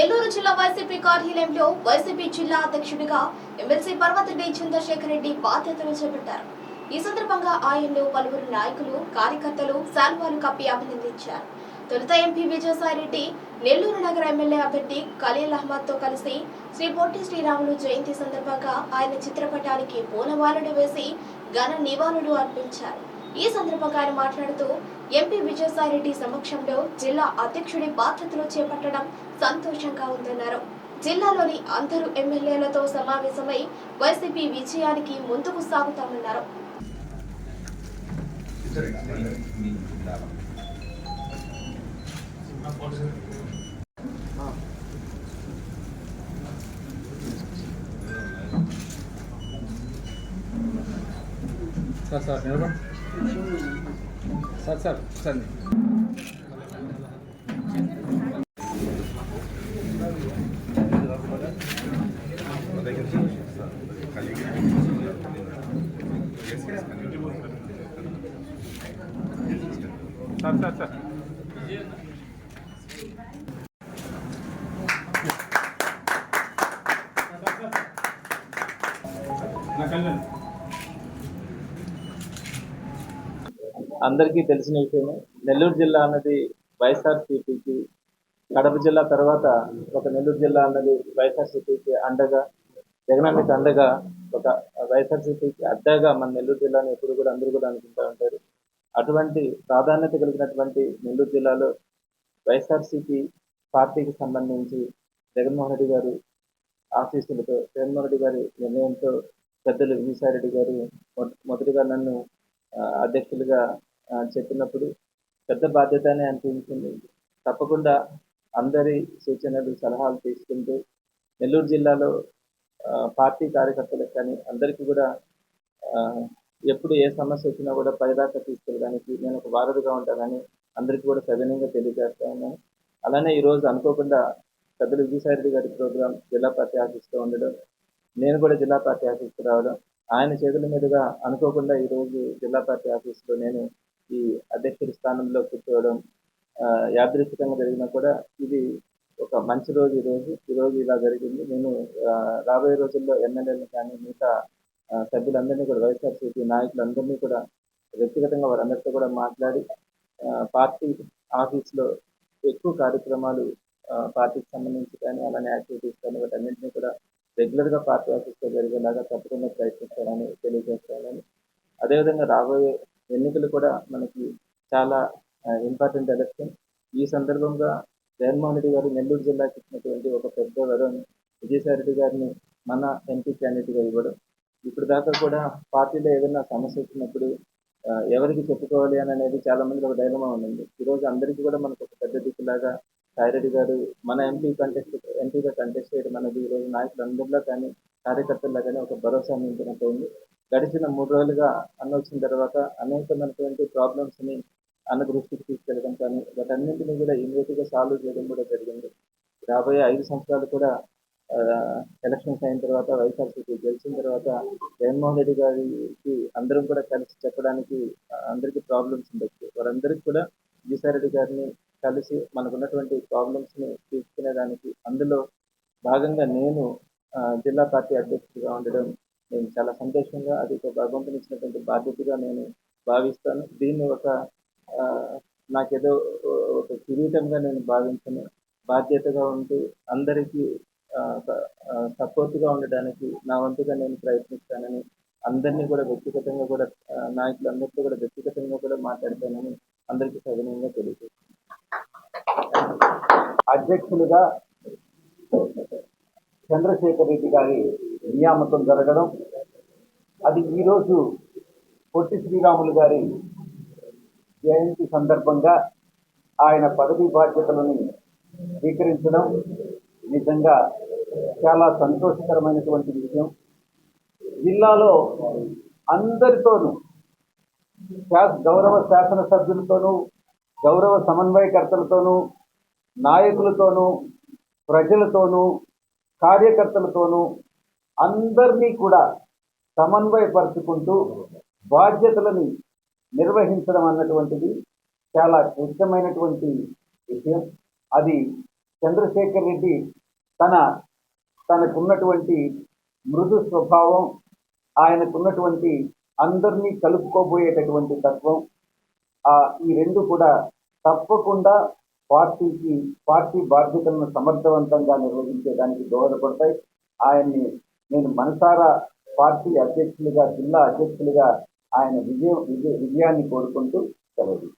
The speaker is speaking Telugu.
నెల్లూరు జిల్లా వైసీపీ కార్యాలయంలో వైసీపీ జిల్లా అధ్యక్షుడిగా ఎమ్మెల్సీ పర్వతరెడ్డి చంద్రశేఖర్ రెడ్డి బాధ్యతలు చేపట్టారు. ఈ సందర్భంగా ఆయన్ను పలువురు నాయకులు కార్యకర్తలు శాల్వాలు కప్పి అభినందించారు. తొలుత ఎంపీ విజయసాయిరెడ్డి నెల్లూరు నగర ఎమ్మెల్యే అభ్యర్థి ఖలీల్ అహ్మద్తో కలిసి శ్రీ పొట్టి శ్రీరాములు జయంతి సందర్భంగా ఆయన చిత్రపటానికి పూలమాలలు వేసి ఘన నివాళులు అర్పించారు. ఈ సందర్భంగా ఆయన మాట్లాడుతూ ఎంపీ విజయసాయిరెడ్డి సమక్షంలో జిల్లా అధ్యక్షుడి బాధ్యతలు చేపట్టడం సంతోషంగా ఉందన్నారు. జిల్లాలోని అందరూ ఎమ్మెల్యేలతో సమావేశమై వైసీపీ విజయానికి ముందుకు సాగుతామన్నారు. సార్ సార్ నిలబడి. Sir sir sir sir sir sir నా కళ్యాణ్ అందరికీ తెలిసిన విషయమే. నెల్లూరు జిల్లా అన్నది వైఎస్ఆర్సీపీకి కడప జిల్లా తర్వాత ఒక నెల్లూరు జిల్లా అన్నది వైఎస్ఆర్సీపీకి అండగా జగనానికి అండగా ఒక వైఎస్ఆర్సీపీకి అడ్డగా మన నెల్లూరు జిల్లాని ఎప్పుడు కూడా అందరూ కూడా అనుకుంటూ ఉంటారు. అటువంటి ప్రాధాన్యత కలిగినటువంటి నెల్లూరు జిల్లాలో వైఎస్ఆర్సీపీ పార్టీకి సంబంధించి జగన్మోహన్ రెడ్డి గారు ఆశీస్సులతో జగన్మోహన్ రెడ్డి గారి నిర్ణయంతో పెద్దలు విజయసాయిరెడ్డి గారు మొదటిగా నన్ను అధ్యక్షులుగా చెప్పినప్పుడు పెద్ద బాధ్యతనే అనిపించింది. తప్పకుండా అందరి సూచనలు సలహాలు తీసుకుంటూ నెల్లూరు జిల్లాలో పార్టీ కార్యకర్తలకు కానీ అందరికీ కూడా ఎప్పుడు ఏ సమస్య వచ్చినా కూడా పైదాకా తీసుకెళ్ళడానికి నేను ఒక వారధిగా ఉంటానని అందరికీ కూడా సవినయంగా తెలియజేస్తా ఉన్నాను. అలానే ఈరోజు అనుకోకుండా పెద్దలు విజయసాయిరెడ్డి గారి ప్రోగ్రాం జిల్లా పార్టీ ఆఫీస్లో ఉండడం నేను కూడా జిల్లా పార్టీ ఆఫీస్కి రావడం ఆయన చేతుల మీదుగా అనుకోకుండా ఈరోజు జిల్లా పార్టీ ఆఫీస్లో నేను ఈ అధ్యక్షుడి స్థానంలో కూర్చోవడం ఆ, యాదృచ్ఛికంగా జరిగినా కూడా ఇది ఒక మంచి రోజు ఈ రోజు. ఈ రోజు ఇలా జరిగింది. నేను రాబోయే రోజుల్లో ఎమ్మెల్యేలు కానీ మిగతా సభ్యులందరినీ కూడా వైఎస్ఆర్సీపీ నాయకులందరినీ కూడా వ్యక్తిగతంగా వారందరితో కూడా మాట్లాడి పార్టీ ఆఫీస్లో ఎక్కువ కార్యక్రమాలు పార్టీకి సంబంధించి కానీ అలానే యాక్టివిటీస్ కానీ వాటన్నింటినీ కూడా రెగ్యులర్గా పార్టీ ఆఫీస్లో జరిగేలాగా తప్పకుండా ప్రయత్నిస్తానని తెలియజేస్తానని. అదేవిధంగా రాబోయే ఎన్నికలు కూడా మనకి చాలా ఇంపార్టెంట్ ఎలక్షన్ ఈ సందర్భంగా జగన్మోహన్ రెడ్డి గారు నెల్లూరు జిల్లాకి ఇచ్చినటువంటి ఒక పెద్ద వరం విజయసాయి రెడ్డి గారిని మన ఎంపీ క్యాండిడేట్గా ఇవ్వడం. ఇప్పుడు దాకా కూడా పార్టీలో ఏదైనా సమస్య వచ్చినప్పుడు ఎవరికి చెప్పుకోవాలి అని అనేది చాలా మంది ఒక డైలమా ఉంది ఈరోజు అందరికీ కూడా మనకు ఒక పెద్ద దిక్కులాగా సాయిరెడ్డి గారు మన ఎంపీ కంటెస్ట్ ఎంపీగా కంటెస్ట్ చేయడం అనేది ఈరోజు నాయకులందరిలో కానీ కార్యకర్తల్లో కానీ ఒక భరోసా నింపినట్టు గడిచిన మూడు రోజులుగా అన్న వచ్చిన తర్వాత అనేకమైనటువంటి ప్రాబ్లమ్స్ని అన్న దృష్టికి తీసుకెళ్ళడం కానీ వాటన్నింటినీ కూడా ఇమీడియట్గా సాల్వ్ చేయడం కూడా జరిగింది. రాబోయే ఐదు సంవత్సరాలు కూడా ఎలక్షన్స్ అయిన తర్వాత వైఎస్ఆర్సీపీ గెలిచిన తర్వాత జగన్మోహన్ రెడ్డి గారికి అందరం కూడా కలిసి చెప్పడానికి అందరికీ ప్రాబ్లమ్స్ ఉండొచ్చు. వారందరికీ కూడా విజయసాయి రెడ్డి గారిని కలిసి మనకున్నటువంటి ప్రాబ్లమ్స్ని తీసుకునేదానికి అందులో భాగంగా నేను జిల్లా పార్టీ అధ్యక్షుడిగా ఉండడం నేను చాలా సంతోషంగా అది ఒక భగవంతుని ఇచ్చినటువంటి బాధ్యతగా నేను భావిస్తాను. దీన్ని ఒక నాకేదో ఒక కిరీటంగా నేను భావించను. బాధ్యతగా ఉంటూ అందరికీ సపోర్ట్గా ఉండడానికి నా వంతుగా నేను ప్రయత్నిస్తానని అందరినీ కూడా వ్యక్తిగతంగా కూడా నాయకులందరితో కూడా వ్యక్తిగతంగా కూడా మాట్లాడతానని అందరికీ సవినయంగా తెలియజేస్తాను అధ్యక్షులుగా చంద్రశేఖర్ రెడ్డి గారి నియామకం జరగడం అది ఈరోజు పొట్టి శ్రీరాములు గారి జయంతి సందర్భంగా ఆయన పదవీ బాధ్యతలను స్వీకరించడం నిజంగా చాలా సంతోషకరమైనటువంటి విషయం. జిల్లాలో అందరితోనూ శా- గౌరవ శాసనసభ్యులతోనూ గౌరవ సమన్వయకర్తలతోనూ నాయకులతోనూ ప్రజలతోనూ కార్యకర్తలతోనూ అందరినీ కూడా సమన్వయపరుచుకుంటూ బాధ్యతలని నిర్వహించడం అన్నటువంటిది చాలా క్లిష్టమైనటువంటి విషయం. అది చంద్రశేఖర్ రెడ్డి తన తనకున్నటువంటి మృదు స్వభావం ఆయనకున్నటువంటి అందరినీ కలుపుకోబోయేటటువంటి తత్వం ఈ రెండు కూడా తప్పకుండా పార్టీకి పార్టీ బాధ్యతలను సమర్థవంతంగా నిర్వహించేదానికి దోహదపడతాయి. ఆయన్ని నేను మనసారా పార్టీ అధ్యక్షులుగా జిల్లా అధ్యక్షులుగా ఆయన విజయం విజయ విజయాన్ని కోరుకుంటూ సెలవు.